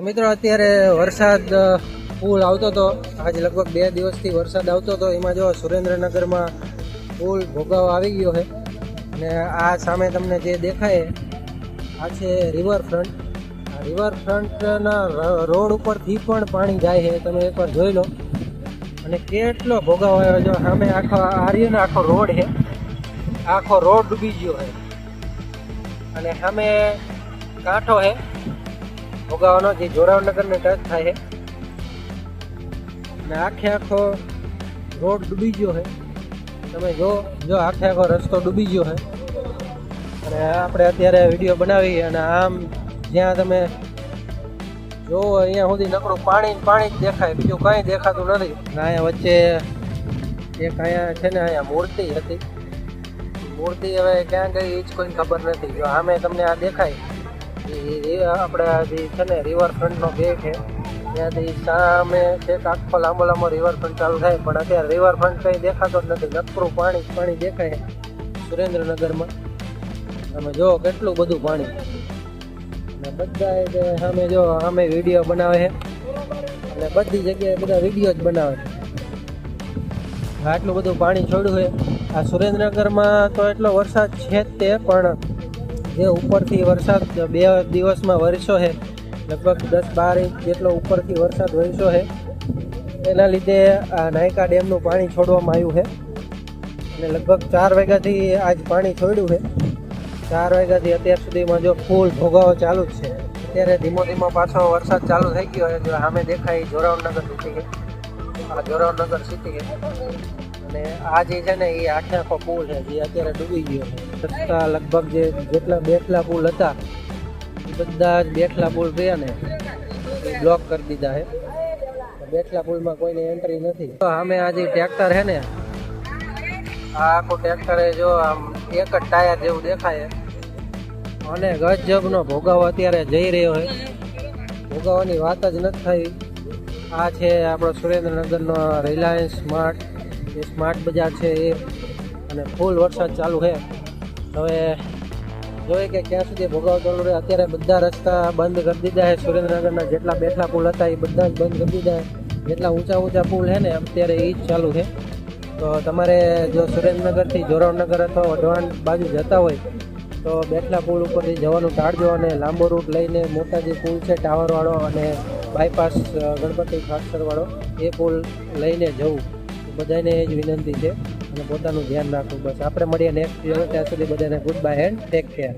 મિત્રો, અત્યારે વરસાદ પુલ આવતો હતો આજ લગભગ બે દિવસથી વરસાદ આવતો હતો એમાં જો સુરેન્દ્રનગરમાં ફૂલ ભોગાવો આવી ગયો છે. અને આ સામે તમને જે દેખાય, આ છે રિવરફ્રન્ટ આ રિવરફ્રન્ટના રોડ ઉપરથી પણ પાણી જાય છે, તમે એકવાર જોઈ લો. અને કેટલો ભોગાવો આવ્યો જો સામે આખો આર્યનો આખો રોડ છે. આખો રોડ ડૂબી ગયો છે. અને સામે કાંઠો છે. ભોગાવાનો જે જોરાવનગરને ટચ થાય છે. અને આખે આખો રોડ ડૂબી ગયો છે. તમે જો જો આખે આખો રસ્તો ડૂબી ગયો છે. અને આપણે અત્યારે વીડિયો બનાવી અને આમ જ્યાં તમે જોવો અહીંયા સુધી નકરું પાણી પાણી જ દેખાય, બીજું કાંઈ દેખાતું નથી. અને અહીંયા વચ્ચે એક અહીંયા છે ને, અહીંયા મૂર્તિ હતી. મૂર્તિ હવે ક્યાં ગઈ એ જ કોઈ ખબર નથી. જો આમે તમને આ દેખાય આપણા જે છે ને રિવરફ્રન્ટનો બે છે. ત્યાંથી સામે છેક આખો લાંબો લાંબો રિવરફ્રન્ટ ચાલુ થાય, પણ અત્યારે રિવરફ્રન્ટ કંઈ દેખાતો જ નથી. નકરું પાણી પાણી દેખાય સુરેન્દ્રનગરમાં. તમે જો કેટલું બધું પાણી. અને બધા સામે જો સામે વીડિયો બનાવે છે. અને બધી જગ્યાએ બધા વીડિયો જ બનાવે છે. આટલું બધું પાણી છોડ્યું છે. આ સુરેન્દ્રનગરમાં તો એટલો વરસાદ છે જ તે, પણ જે ઉપરથી વરસાદ બે દિવસમાં વરસ્યો છે. લગભગ દસ બાર ઇંચ જેટલો ઉપરથી વરસાદ વરસ્યો છે. એના લીધે આ નાયકા ડેમનું પાણી છોડવામાં આવ્યું છે. અને લગભગ ચાર વાગ્યાથી આજ પાણી છોડ્યું છે. ચાર વાગ્યાથી અત્યાર સુધીમાં જો ફૂલ ભોગાવો ચાલુ જ છે. અત્યારે ધીમો ધીમો પાછો વરસાદ ચાલુ થઈ ગયો છે. જો સામે દેખાય જોરાવનગર સિટી કે આ જોરાવનગર સિટી કે અને આ જે છે ને એ આખે આખો પુલ છે, જે અત્યારે ડૂબી ગયો છે. રસ્તા લગભગ જે જેટલા બેઠલા પુલ હતા, એ બધા જ બેઠલા પુલ રહ્યા ને, એ બ્લોક કરી દીધા છે. બેઠલા પુલમાં કોઈને એન્ટ્રી નથી. તો આ જે ટ્રેક્ટર છે ને, આ આખું ટ્રેક્ટર જો આમ એક જ ટાયર જેવું દેખાય અને ગજબનો ભોગાવો અત્યારે જઈ રહ્યો છે. ભોગાવાની વાત જ નથી થઈ. આ છે આપણો સુરેન્દ્રનગરનો રિલાયન્સ સ્માર્ટ જે સ્માર્ટ બજાર છે એ. અને ફૂલ વરસાદ ચાલુ છે. હવે જોઈએ કે ક્યાં સુધી ભોગાવો ચાલુ રહે. અત્યારે બધા રસ્તા બંધ કરી દીધા છે. સુરેન્દ્રનગરના જેટલા બેઠલા પુલ હતા, એ બધા જ બંધ કરી દીધા જેટલા ઊંચા ઊંચા પુલ છે ને, અત્યારે એ જ ચાલુ છે. તો તમારે જો સુરેન્દ્રનગરથી જોરાવનગર અથવા વઢવાણ બાજુ જતા હોય, તો બેઠલા પુલ ઉપરથી જવાનું ટાળજો અને લાંબો રૂટ લઈને મોટા જે પુલ છે ટાવરવાળો અને બાયપાસ ગણપતિ ખાસરવાળો એ પુલ લઈને જવું. બધાને એ જ વિનંતી છે. અને પોતાનું ધ્યાન રાખવું બસ. આપણે મળીએ નેક્સ્ટ વીડિયો ત્યાં સુધી બધાને goodbye and take care